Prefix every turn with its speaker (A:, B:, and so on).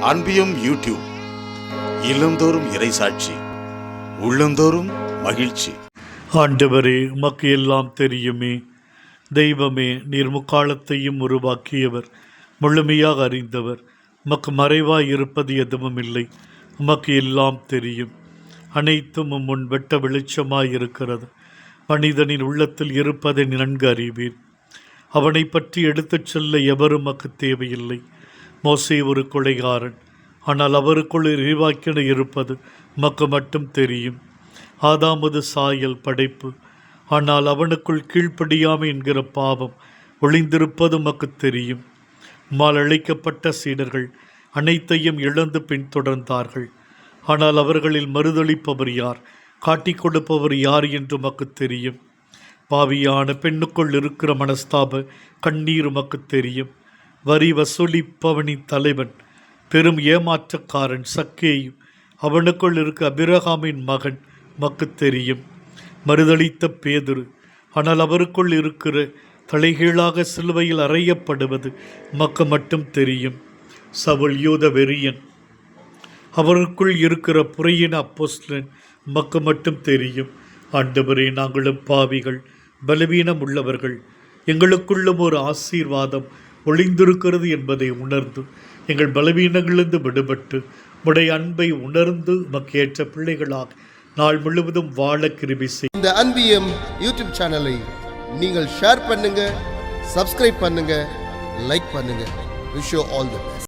A: அன்பியும் YouTube இல்லந்தோறும் இறைசாட்சி உள்ளந்தோறும் மகிழ்ச்சி.
B: ஆண்டவரே உமக்கு எல்லாம் தெரியுமே. தெய்வமே நீர் முக்காலத்தையும் உருவாக்கியவர். முழுமையாக அறிந்தவர். உமக்கு மறைவாய் இருப்பது எதுவும் இல்லை உமக்கு எல்லாம் தெரியும். அனைத்தும் முன் வெட்ட வெளிச்சமாய் இருக்கிறது. மனிதனின் உள்ளத்தில் இருப்பதை நன்கு அறிவீர். அவனை பற்றி எடுத்துச் செல்ல எவரும் உமக்கு தேவையில்லை. மோசே ஒரு கொலைகாரன். ஆனால் அவருக்குள் இறைவாக்கின இருப்பது மக்கு மட்டும் தெரியும். ஆதாமது சாயல் படைப்பு. ஆனால் அவனுக்குள் கீழ்ப்படியாமை என்கிற பாவம் ஒளிந்திருப்பது மக்கு தெரியும். மால் அழைக்கப்பட்ட சீடர்கள் அனைத்தையும் இழந்து பின்தொடர்ந்தார்கள் ஆனால் அவர்களில் மறுதளிப்பவர் யார்? காட்டிக் கொடுப்பவர் யார் என்று மக்கு தெரியும். பாவியான பெண்ணுக்குள் இருக்கிற மனஸ்தாப கண்ணீர் மக்கு தெரியும். வரி வசூலிப்பவனின் தலைவன் பெரும் ஏமாற்றக்காரன் சக்கேயும். அவனுக்குள் இருக்க அபிரகாமின் மகன் மக்கு தெரியும். மறுதளித்த பேதுரு ஆனால் அவருக்குள் இருக்கிற தலைகீழாக சிலுவையில் அறையப்படுவது மக்கு மட்டும் தெரியும். சவுல் யூத வெறியன் அவருக்குள் இருக்கிற புறையின் அப்போஸ்லன் மக்கு மட்டும் தெரியும். ஆண்டவரே நாங்களும் பாவிகள் பலவீனம் உள்ளவர்கள் எங்களுக்குள்ளும் ஒரு ஆசீர்வாதம் ஒளிந்திருக்கிறது என்பதை உணர்ந்து எங்கள் பலவீனங்களிலிருந்து விடுபட்டு உடைய அன்பை உணர்ந்து மக்கேற்ற பிள்ளைகளாக நாள் முழுவதும் வாழ கிருபி செய்.
C: இந்த அன்பியம் யூடியூப் சேனலை நீங்கள் ஷேர் பண்ணுங்க சப்ஸ்கிரைப் பண்ணுங்க லைக் பண்ணுங்க. Wish all the best